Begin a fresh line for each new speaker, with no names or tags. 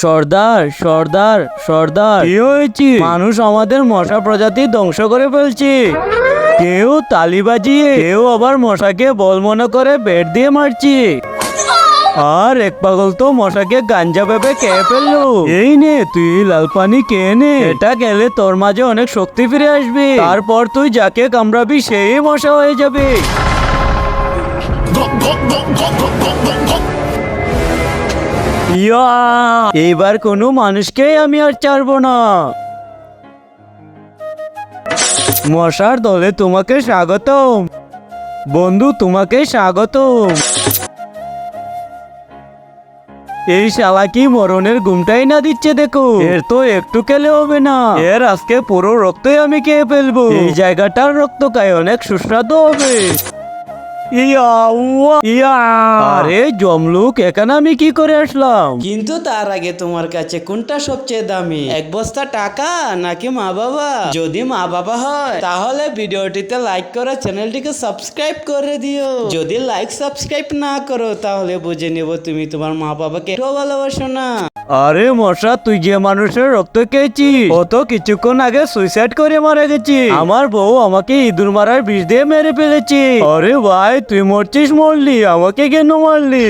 সর্দার সর্দার সর্দার। কি হয়েছে? মানুষ আমাদের মশা প্রজাতি ধ্বংস করে ফেলছে। কেউ তালি বাজিয়ে কেউ আবার মশাকে বল মনে করে বেট দিয়ে মারছে। আর এক পাগল তো মশাকে গাঞ্জা ভেবে খেয়ে ফেলল। এই নে তুই লাল পানি খেয়ে নে। এটা গেলে তোর মাঝে অনেক শক্তি ফিরে আসবে। তারপর তুই যাকে কামড়াবি সেই মশা হয়ে যাবে। ইয়া! এইবার কোনো মানুষকেই আমি আর ছাড়বো না। মশার দলে তোমাকে স্বাগতম। বন্ধু, তোমাকে স্বাগতম। এই শালা কি মরণের ঘুমটাই না দিচ্ছে দেখো। এর তো একটু খেলে হবে না। এর আজকে পুরো রক্তই আমি খেয়ে ফেলব। এই জায়গাটার রক্ত খায় অনেক সুস্বাদু হবে। ইয়া উয়া, ইয়া। আরে জমলুক এখানে আমি কি করে আসলাম?
কিন্তু তার আগে তোমার কাছে কোনটা সবচেয়ে দামি? এক বস্তা টাকা নাকি মা বাবা? যদি মা বাবা হয় তাহলে ভিডিওটিতে লাইক করে চ্যানেলটিকে সাবস্ক্রাইব করে দিও। যদি লাইক সাবস্ক্রাইব না করো তাহলে বুঝে নেব তুমি তোমার মা বাবাকে। ভালোবাসো না।
আরে মশা, তুই যে মানুষের রক্ত খেয়েছি ও তো কিছুক্ষণ আগে সুইসাইড করে মারা গেছি আমার বউ আমাকে ইঁদুর মারার বিষ দিয়ে মেরে ফেলেছি। আরে ভাই, তুই মরছিস, মরলি। আমাকে কেন মারলি?